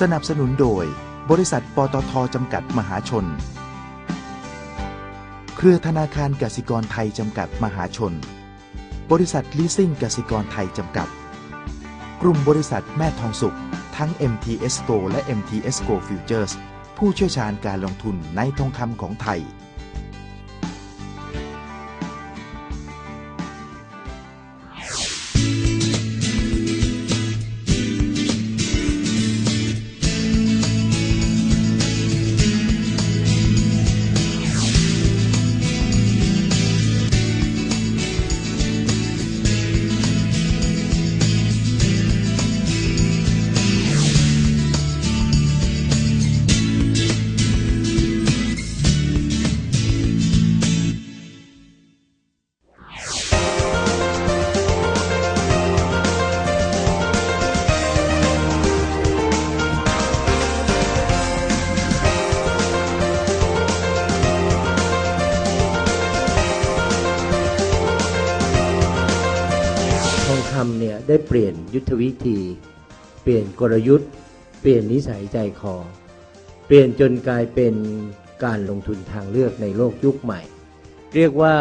สนับสนุนโดย บริษัทปตทจำกัดมหาชน เครือธนาคารกสิกรไทยจำกัดมหาชน บริษัทลีสซิ่งกสิกรไทยจำกัด กลุ่มบริษัทแม่ทองสุข ทั้ง MTS GO และ MTS GO Futures ผู้เชี่ยวชาญการลงทุนในทองคำของไทย ได้เปลี่ยนยุทธวิธี เปลี่ยนกลยุทธ์ เปลี่ยนนิสัยใจคอ เปลี่ยนจนกลายเป็นการลงทุนทางเลือกในโลกยุคใหม่ เรียกว่า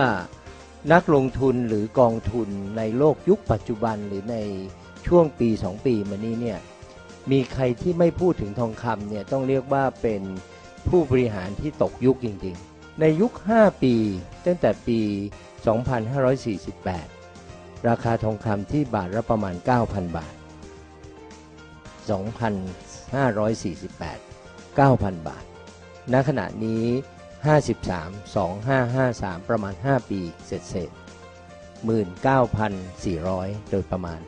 นักลงทุนหรือกองทุนในโลกยุคปัจจุบันหรือในช่วงปี 2 ปีมานี้เนี่ยมีใครที่ไม่พูดถึงทองคำเนี่ยต้องเรียกว่าเป็นผู้บริหารที่ตกยุคจริงๆ ในยุค 5 ปีตั้งแต่ปี 2548 ราคาทองคำที่บาทละประมาณ 9,000 บาท 2,548 9,000 บาท ณ ขณะนี้ 53 2553 ประมาณ 5 ปี เสร็จเสร็จ19,400 โดยประมาณ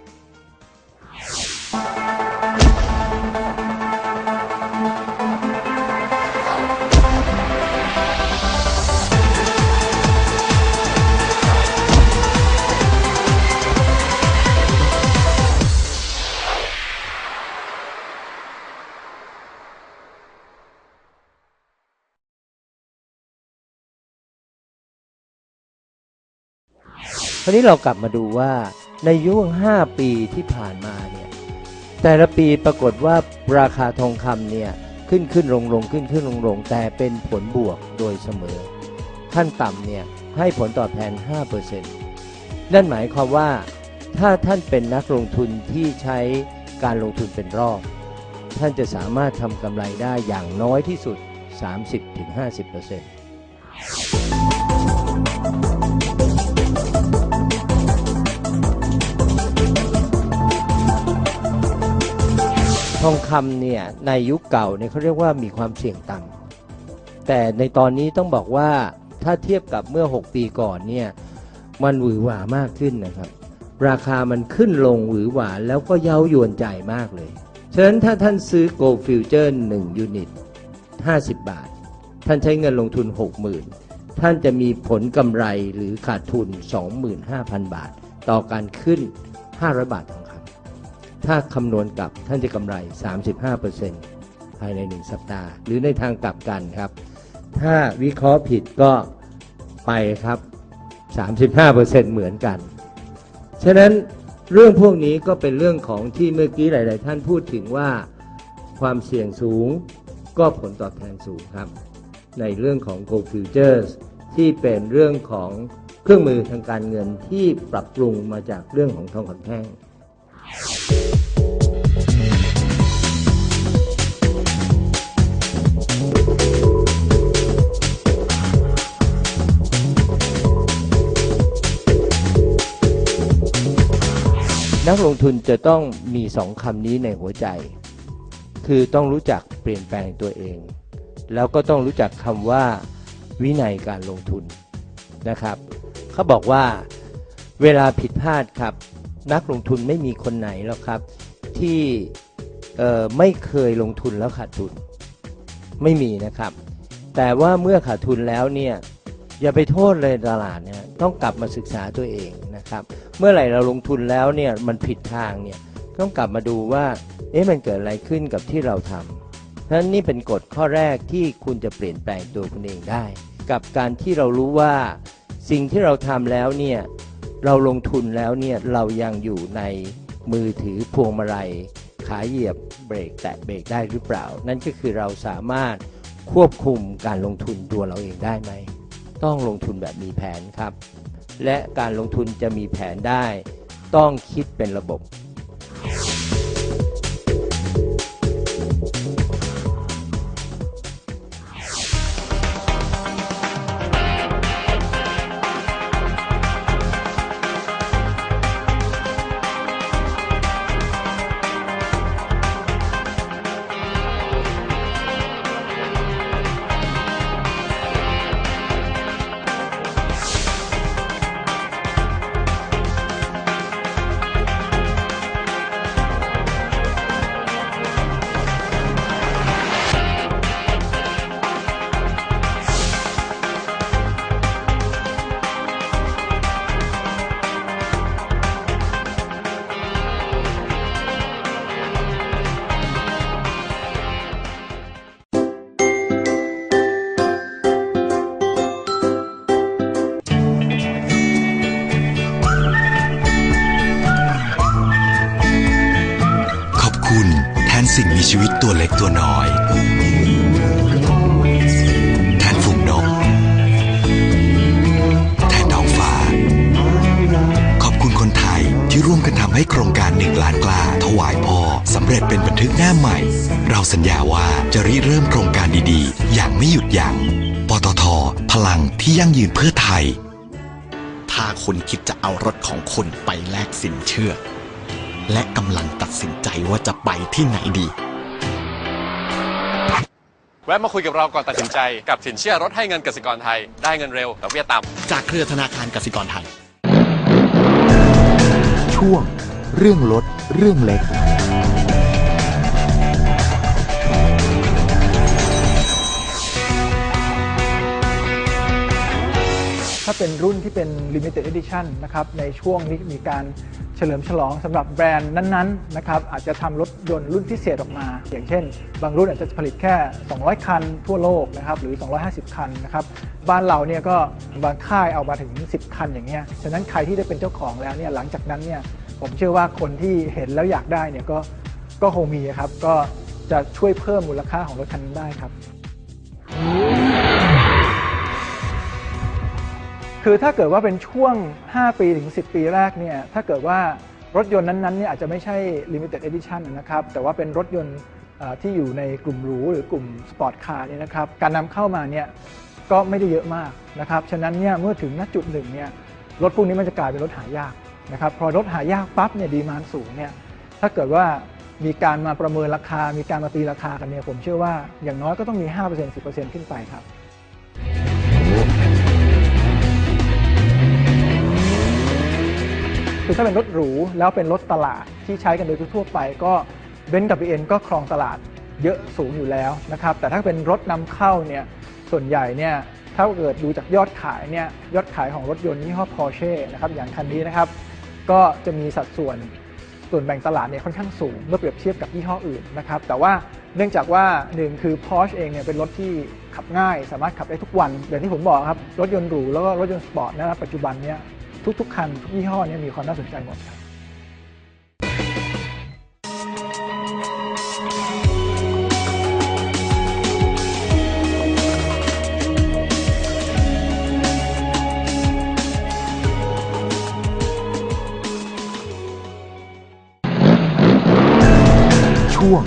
คราวนี้เรากลับมาดูว่าในยุค5ปีที่ผ่านมาเนี่ยแต่ละปีปรากฏว่าราคาทองคำเนี่ยขึ้นขึ้นลงลงขึ้นขึ้นลงลงแต่เป็นผลบวกโดยเสมอ ขั้นต่ำเนี่ยให้ผลตอบแทน 5%นั่นหมายความว่าถ้าท่านเป็นนักลงทุนที่ใช้การลงทุนเป็นรอบ ท่านจะสามารถทำกำไรได้อย่างน้อยที่สุด 30-50% ทองคำเนี่ยในยุคเก่าเนี่ยเขาเรียกว่ามีความเสี่ยงต่ำแต่ในตอนนี้ต้องบอกว่าถ้าเทียบกับเมื่อ 6 ปีก่อนเนี่ยมันหวือหวามากขึ้นนะครับ ราคามันขึ้นลงหวือหวาแล้วก็เย้ายวนใจมากเลย ฉะนั้นถ้าท่านซื้อ Gold Future 1ยูนิต50 บาท ท่านใช้เงินลงทุน 60,000 ท่านจะมีผลกำไรหรือขาดทุน 25,000 บาท ต่อการขึ้น 500 บาททองค ถ้าคำนวณกลับท่านจะกำไร 35%ภายใน 1 สัปดาห์ หรือในทางกลับกันครับ ถ้าวิเคราะห์ผิดก็ไปครับ 35%เหมือนกัน ฉะนั้นเรื่องพวกนี้ก็เป็นเรื่องของที่เมื่อกี้หลาย ๆ ท่านพูดถึงว่าความเสี่ยงสูงก็ผลตอบแทนสูงครับ ในเรื่องของ Gold Futures ที่เป็นเรื่องของเครื่องมือทางการเงินที่ปรับปรุงมาจากเรื่องของทองคำแท่ง นักลงทุนจะต้องมีสองคำนี้ในหัวใจ คือต้องรู้จักเปลี่ยนแปลงตัวเอง แล้วก็ต้องรู้จักคำว่า วินัยการลงทุนนะครับเขาบอกว่าเวลาผิดพลาดครับ นักลงทุนไม่มีคนไหนหรอกครับ ที่ไม่เคยลงทุนแล้วขาดทุนไม่มีนะครับ แต่ว่าเมื่อขาดทุนแล้วเนี่ยอย่าไปโทษเลยตลาดเนี่ยต้องกลับมาศึกษาตัวเอง นะครับเมื่อไหร่เราลงทุนแล้วเนี่ยมันผิดทางเนี่ยต้องกลับมาดูว่าเอ๊ะมันเกิดอะไรขึ้นกับที่เราทำเพราะนั้นนี่เป็นกฎข้อแรกที่คุณจะเปลี่ยนแปลงตัวคุณเองได้ กับการที่เรารู้ว่าสิ่งที่เราทำแล้วเนี่ยเราลงทุนแล้วเนี่ยเรายังอยู่ในมือถือพวงมาลัยขขาเหยียบเบรกแตะเบรกได้หรือเปล่า นั่นก็คือเราสามารถควบคุมการลงทุนตัวเราเองได้ไหม ต้องลงทุนแบบมีแผนครับ และการลงทุนจะมีแผนได้ ต้องคิดเป็นระบบ ชีวิตตัวเล็กตัวน้อยแทนฝูงนกแทนท้องฟ้า ขอบคุณคนไทยที่ร่วมกันทำให้โครงการหนึ่งล้านกล้าถวายพ่อสำเร็จเป็นบันทึกหน้าใหม่ เราสัญญาว่าจะริเริ่มโครงการดีๆ อย่างไม่หยุดยัง้งปตทพลังที่ยั่งยืนเพื่อไทย ถ้าคุณคิดจะเอารถของคุณไปแลกสินเชื่อ และกำลังตัดสินใจว่าจะไปที่ไหนดี แวะมาคุยกับเราก่อนตัดสินใจกับสินเชื่อรถให้เงินกสิกรไทย ได้เงินเร็วดอกเบี้ยต่ำจากเครือธนาคารกสิกรไทย ช่วง เรื่องรถเรื่องเล็กาเป็นรุ่นที่เป็น limited edition นะครับในช่วงนี้มีการเฉลิมฉลองสำหรับแบรนด์นั้นๆนะครับอาจจะทำรถยนต์รุ่นพิเศษออกมา อย่างเช่น บางรุ่นอาจจะผลิตแค่ 200 คันทั่วโลกนะครับหรือ 250 คันนะครับบ้านเราเนี่ยก็บางค่ายเอามาถึง 10 คันอย่างเงี้ยฉะนั้นใครที่ได้เป็นเจ้าของแล้วเนี่ยหลังจากนั้นเนี่ยผมเชื่อว่าคนที่เห็นแล้วอยากได้เนี่ยก็ก็คงมีครับก็จะช่วยเพิ่มมูลค่าของรถคันนั้นได้ครับ คือถ้าเกิดว่าเป็นช่วง 5 ปีถึง 10 ปีแรกเนี่ยถ้าเกิดว่ารถยนต์นั้นๆเนี่ยอาจจะไม่ใช่ limited edition นะครับแต่ว่าเป็นรถยนต์ที่อยู่ในกลุ่มหรูหรือกลุ่มสปอร์ตคาร์เนี่ยนะครับการนำเข้ามาเนี่ยก็ไม่ได้เยอะมากนะครับฉะนั้นเนี่ยเมื่อถึงณจุดหนึ่งเนี่ยรถพวกนี้มันจะกลายเป็นรถหายากนะครับพอรถหายากปั๊บเนี่ยดีมานสูงเนี่ยถ้าเกิดว่ามีการมาประเมินราคา มีการมาตีราคากันเนี่ยผมเชื่อว่าอย่างน้อยก็ต้องมี 5% 10%ขึ้นไปครับ คือถ้าเป็นรถหรูแล้วเป็นรถตลาดที่ใช้กันโดยทั่วไปก็เบนซ์กับ BM ก็ครองตลาดเยอะสูงอยู่แล้วนะครับ แต่ถ้าเป็นรถนำเข้าเนี่ยส่วนใหญ่เนี่ยถ้าเกิดดูจากยอดขายเนี่ยยอดขายของรถยนต์ยี่ห้อ Porsche นะครับอย่างคันนี้นะครับ ก็จะมีสัดส่วนส่วนแบ่งตลาดเนี่ยค่อนข้างสูงเมื่อเปรียบเทียบกับยี่ห้ออื่นนะครับ แต่ว่าเนื่องจากว่าหนึ่งคือ Porsche เองเนี่ยเป็นรถที่ขับง่าย สามารถขับได้ทุกวันอย่างที่ผมบอกครับรถยนต์หรูแล้วก็รถยนต์สปอร์ตนะปัจจุบันเนี่ย ทุกๆ คันทุกยี่ห้อเนี่ยมีความน่าสนใจหมดครับช่วง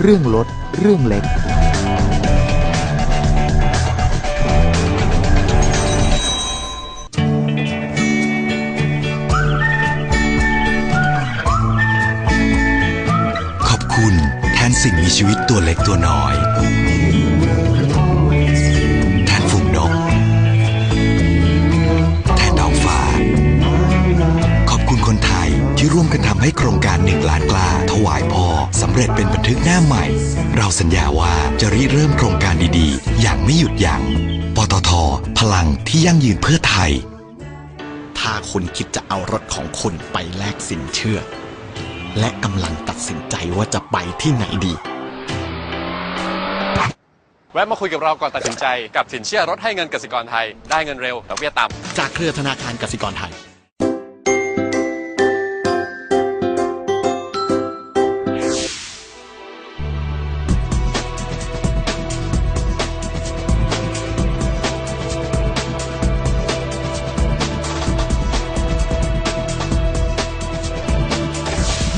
เรื่องรถเรื่องเล็ก สิ่งมีชีวิตตัวเล็กตัวน้อยแทนฝูงนกแทนท้องฟ้า ขอบคุณคนไทยที่ร่วมกันทำให้โครงการหนึ่งล้านกล้าถวายพอสำเร็จเป็นบันทึกหน้าใหม่ เราสัญญาว่าจะริเริ่มโครงการดีๆ อย่างไม่หยุดยัง้งปตท พลังที่ยั่งยืนเพื่อไทย ถ้าคุณคิดจะเอารถของคุณไปแลกสินเชื่อ และกำลังตัดสินใจว่าจะไปที่ไหนดี แวะมาคุยกับเราก่อนตัดสินใจกับสินเชื่อรถให้เงินกสิกรไทย ได้เงินเร็วดอกเบี้ยต่ำจากเครือธนาคารกสิกรไทย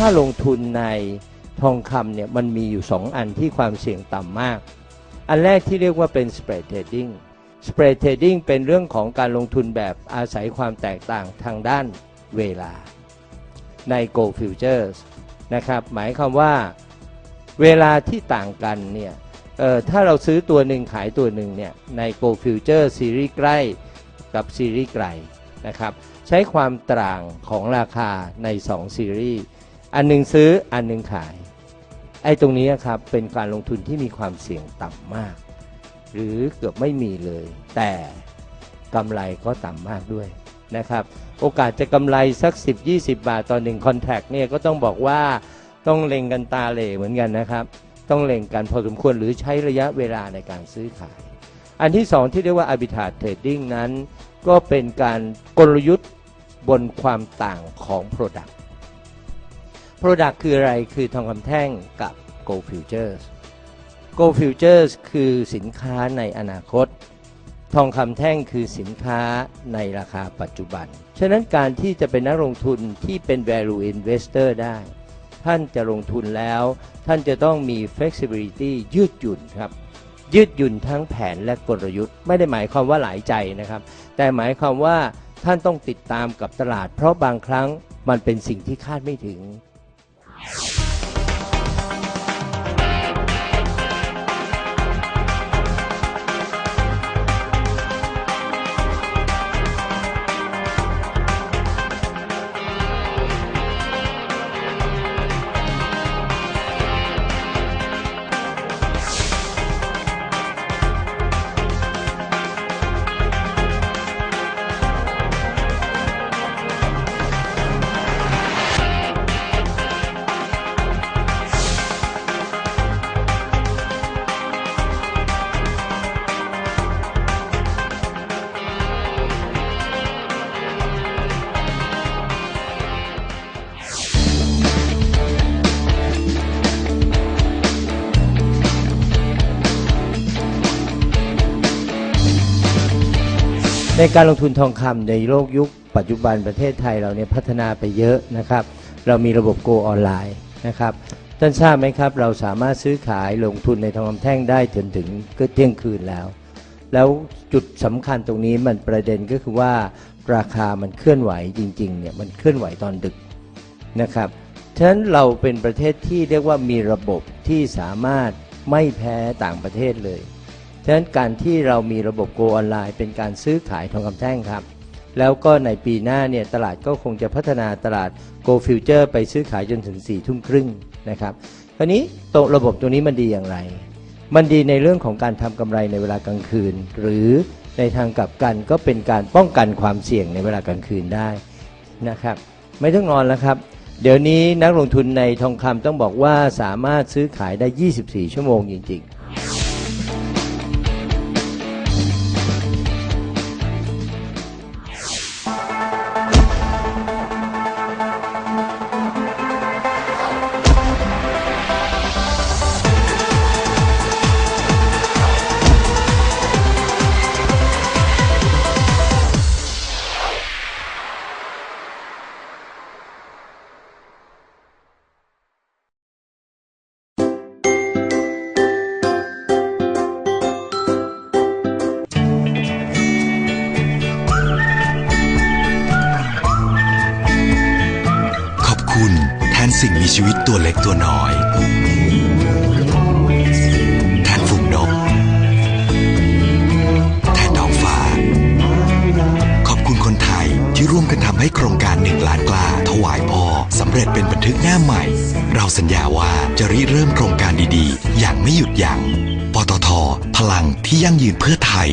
ถ้าลงทุนในทองคำเนี่ยมันมีอยู่ 2 อันที่ความเสี่ยงต่ำมาก อันแรกที่เรียกว่าเป็น spread trading spread trading เป็นเรื่องของการลงทุนแบบอาศัยความแตกต่างทางด้านเวลาใน Gold Futures นะครับ หมายความว่าเวลาที่ต่างกันเนี่ยถ้าเราซื้อตัวหนึ่งขายตัวหนึ่งเนี่ยใน Gold Future ซีรีส์ใกล้กับซีรีส์ไกลนะครับ ใช้ความต่างของราคาใน 2 ซีรีส์ อันหนึ่งซื้ออันหนึ่งขาย ไอ้ตรงนี้ครับเป็นการลงทุนที่มีความเสี่ยงต่ำมาก หรือเกือบไม่มีเลย แต่กำไรก็ต่ำมากด้วยนะครับ โอกาสจะกำไรสัก 10-20 บาทต่อหนึ่งคอนแทคเนี่ยก็ต้องบอกว่าต้องเล็งกันตาเหล่เหมือนกันนะครับ ต้องเล็งกันพอสมควรหรือใช้ระยะเวลาในการซื้อขาย อันที่สองที่เรียกว่า arbitrage trading นั้น ก็เป็นการกลยุทธ์บนความต่างของ Product Product คืออะไรคือทองคำแท่งกับ Gold Futures Gold Futures คือสินค้าในอนาคต ทองคำแท่งคือสินค้าในราคาปัจจุบัน ฉะนั้นการที่จะเป็นนักลงทุนที่เป็น value investor ได้ ท่านจะลงทุนแล้ว ท่านจะต้องมี flexibility ยืดหยุ่นครับ ยืดหยุ่นทั้งแผนและกลยุทธ์ ไม่ได้หมายความว่าหลายใจนะครับ แต่หมายความว่าท่านต้องติดตามกับตลาด เพราะบางครั้งมันเป็นสิ่งที่คาดไม่ถึง Yeah. ในการลงทุนทองคำในโลกยุค ปัจจุบันประเทศไทยเราเนี่ยพัฒนาไปเยอะนะครับ เรามีระบบโกออนไลน์นะครับท่านทราบไหมครับ เราสามารถซื้อขายลงทุนในทองคำแท่งได้จนถึงเที่ยงคืนแล้ว แล้วจุดสำคัญตรงนี้มันประเด็นก็คือว่าราคามันเคลื่อนไหวจริงๆเนี่ยมันเคลื่อนไหวตอนดึกนะครับฉะนั้นเราเป็นประเทศที่เรียกว่ามีระบบที่สามารถไม่แพ้ต่างประเทศเลย ฉะนั้นการที่เรามีระบบโกออนไลน์ เป็นการซื้อขายทองคำแท่งครับ แล้วก็ในปีหน้าเนี่ยตลาดก็คงจะพัฒนาตลาด Go Future ไปซื้อขายจนถึง4ี่ทุ่มครึ่งนะครับคราวนี้ตัวระบบตัวนี้มันดีอย่างไร มันดีในเรื่องของการทำกำไรในเวลากลางคืน หรือในทางกลับกันก็เป็นการป้องกันความเสี่ยงในเวลากลางคืนได้นะครับไม่ต้องนอนแล้วครับเดี๋ยวนี้นักลงทุนในทองคำต้องบอกว่าสามารถซื้อขายได้ 24 ชั่วโมงจริง ๆ มีชีวิตตัวเล็กตัวน้อยแทนฝูงนกแทนท้องฟ้า ขอบคุณคนไทยที่ร่วมกันทำให้โครงการหนึ่งล้านกล้าถวายพ่อสำเร็จเป็นบันทึกหน้าใหม่ เราสัญญาว่าจะริเริ่มโครงการดีๆ อย่างไม่หยุดยัง้งปตท พลังที่ยั่งยืนเพื่อไทย